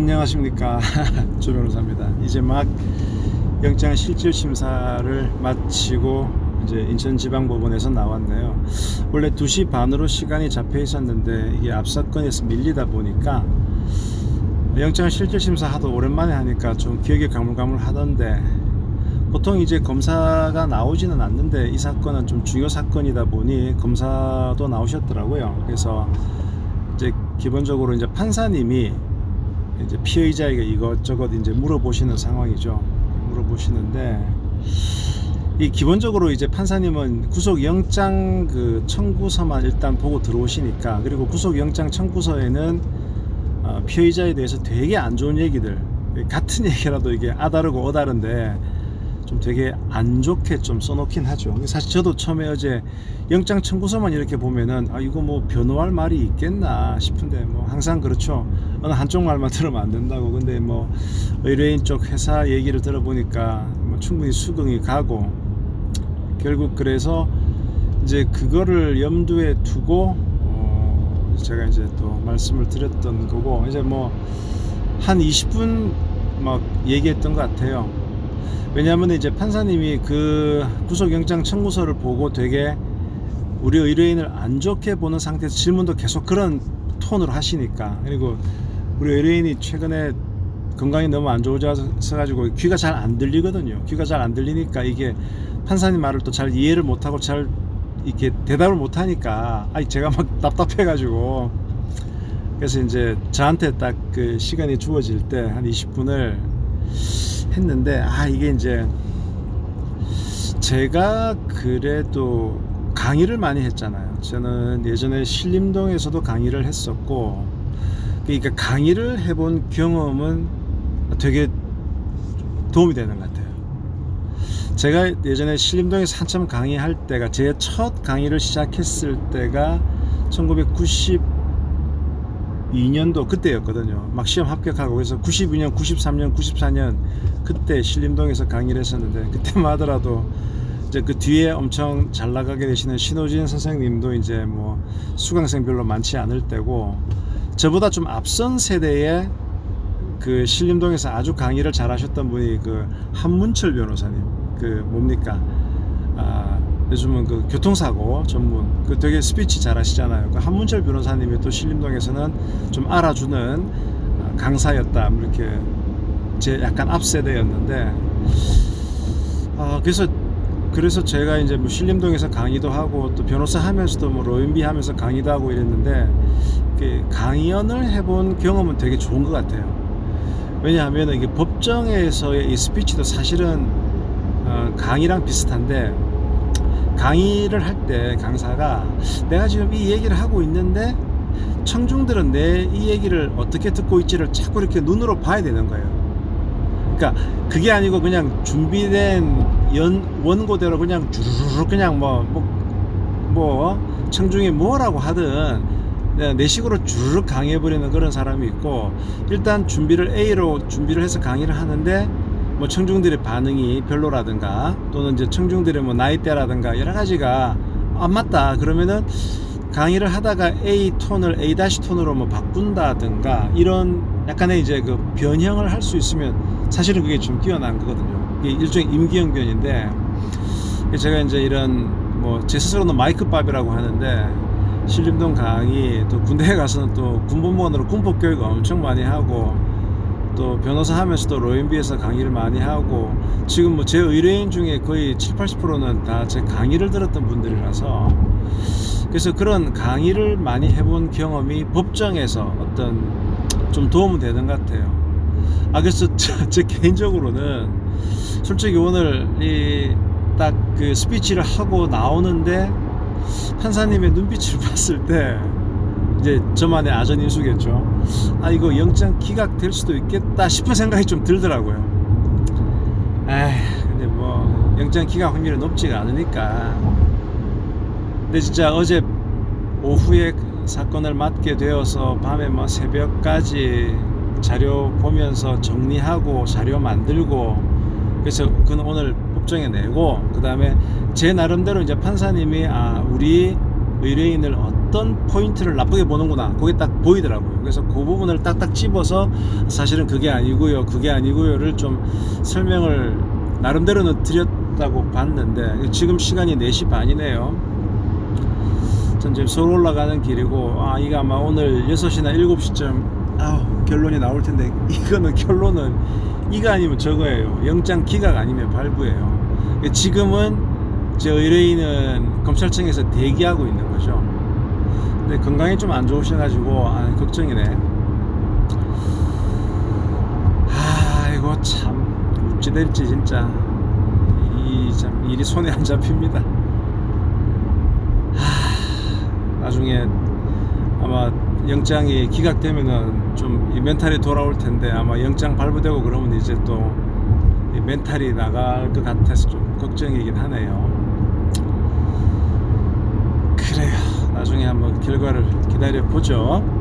안녕하십니까 조 변호사입니다. 이제 막 영장 실질 심사를 마치고 이제 인천지방법원에서 나왔네요. 원래 2시 반으로 시간이 잡혀 있었는데 이게 앞 사건에서 밀리다 보니까 영장 실질 심사 하도 오랜만에 하니까 좀 기억이 가물가물하던데 보통 이제 검사가 나오지는 않는데 이 사건은 좀 중요 사건이다 보니 검사도 나오셨더라고요. 그래서 이제 기본적으로 이제 판사님이 이제 피의자에게 이것저것 이제 물어보시는 상황이죠. 물어보시는데 이 기본적으로 이제 판사님은 구속영장 그 청구서만 일단 보고 들어오시니까 그리고 구속영장 청구서에는 어, 피의자에 대해서 되게 안 좋은 얘기들 같은 얘기라도 이게 아다르고 어다른데 좀 되게 안 좋게 좀 써놓긴 하죠. 사실 저도 처음에 어제 영장 청구서만 이렇게 보면은 아 이거 뭐 변호할 말이 있겠나 싶은데 뭐 항상 그렇죠. 어느 한쪽 말만 들으면 안 된다고. 근데 뭐 의뢰인 쪽 회사 얘기를 들어보니까 뭐 충분히 수긍이 가고 결국 그래서 이제 그거를 염두에 두고 어 제가 이제 또 말씀을 드렸던 거고 이제 뭐 한 20분 막 얘기했던 것 같아요. 왜냐하면 이제 판사님이 그 구속영장 청구서를 보고 되게 우리 의뢰인을 안 좋게 보는 상태에서 질문도 계속 그런 톤으로 하시니까 그리고 우리 의뢰인이 최근에 건강이 너무 안 좋아져서 가지고 귀가 잘 안 들리거든요. 귀가 잘 안 들리니까 이게 판사님 말을 또 잘 이해를 못하고 잘 이렇게 대답을 못하니까 아이 제가 막 답답해 가지고 그래서 이제 저한테 딱 그 시간이 주어질 때 한 20분을 했는데 아 이게 이제 제가 그래도 강의를 많이 했잖아요. 저는 예전에 신림동에서도 강의를 했었고 그러니까 강의를 해본 경험은 되게 도움이 되는 것 같아요. 제가 예전에 신림동에서 한참 강의할 때가 제 첫 강의를 시작했을 때가 1992년도 그때였거든요. 막 시험 합격하고 그래서 92년, 93년, 94년 그때 신림동에서 강의를 했었는데 그때만 하더라도 이제 그 뒤에 엄청 잘 나가게 되시는 신호진 선생님도 이제 뭐 수강생 별로 많지 않을 때고 저보다 좀 앞선 세대에 그 신림동에서 아주 강의를 잘 하셨던 분이 그 한문철 변호사님 그 뭡니까 아 요즘은 그 교통사고 전문 그 되게 스피치 잘 하시잖아요 그 한문철 변호사님이 또 신림동에서는 좀 알아주는 아, 강사였다 뭐 이렇게 제 약간 앞 세대였는데 아 그래서 그래서 제가 이제 뭐 신림동에서 강의도 하고 또 변호사 하면서도 뭐 로인비 하면서 강의도 하고 이랬는데 그 강연을 해본 경험은 되게 좋은 것 같아요. 왜냐하면 이게 법정에서의 이 스피치도 사실은 어, 강의랑 비슷한데 강의를 할 때 강사가 내가 지금 이 얘기를 하고 있는데 청중들은 내 이 얘기를 어떻게 듣고 있지를 자꾸 이렇게 눈으로 봐야 되는 거예요. 그러니까 그게 아니고 그냥 준비된 연 원고대로 그냥 주르륵 그냥 뭐 뭐 뭐 청중이 뭐라고 하든 네, 내 식으로 주르륵 강의해 버리는 그런 사람이 있고 일단 준비를 A로 준비를 해서 강의를 하는데 뭐 청중들의 반응이 별로라든가 또는 이제 청중들의 뭐 나이대라든가 여러 가지가 안 맞다 그러면은 강의를 하다가 A 톤을 A 다시 톤으로 뭐 바꾼다든가 이런 약간의 이제 그 변형을 할 수 있으면 사실은 그게 좀 뛰어난 거거든요. 이게 일종의 임기응변인데 제가 이제 이런 뭐 제 스스로는 마이크밥이라고 하는데 신림동 강의 또 군대에 가서는 또 군복무원으로 군법 교육 엄청 많이 하고 또 변호사 하면서도 로인비에서 강의를 많이 하고 지금 뭐 제 의뢰인 중에 거의 7, 80%는 다 제 강의를 들었던 분들이라서 그래서 그런 강의를 많이 해본 경험이 법정에서 어떤 좀 도움은 되는 것 같아요. 아 그래서 저, 제 개인적으로는 솔직히 오늘 이 딱 그 스피치를 하고 나오는데 판사님의 눈빛을 봤을 때 이제 저만의 아전 인수겠죠. 아 이거 영장 기각될 수도 있겠다 싶은 생각이 좀 들더라고요. 에이 근데 뭐 영장 기각 확률이 높지가 않으니까. 근데 진짜 어제 오후에 사건을 맡게 되어서 밤에 뭐 새벽까지 자료 보면서 정리하고 자료 만들고 그래서 그는 오늘 법정에 내고 그 다음에 제 나름대로 이제 판사님이 아 우리 의뢰인을 어떤 포인트를 나쁘게 보는구나. 그게 딱 보이더라고요. 그래서 그 부분을 딱딱 집어서 사실은 그게 아니고요 그게 아니고요를 좀 설명을 나름대로는 드렸다고 봤는데 지금 시간이 4시 반이네요. 전 지금 서울 올라가는 길이고 아 이거 아마 오늘 6시나 7시쯤 아 결론이 나올 텐데 이거는 결론은 이거 아니면 저거예요. 영장 기각 아니면 발부예요. 지금은 제 의뢰인은 검찰청에서 대기하고 있는 거죠 근데 건강이 좀 안 좋으셔가지고 아 걱정이네 아이고 참 어찌 될지 진짜 이 참 일이 손에 안 잡힙니다 나중에 아마 영장이 기각되면은 좀 이 멘탈이 돌아올 텐데 아마 영장 발부되고 그러면 이제 또이 멘탈이 나갈 것 같아서 좀 걱정이긴 하네요. 그래요. 나중에 한번 결과를 기다려 보죠.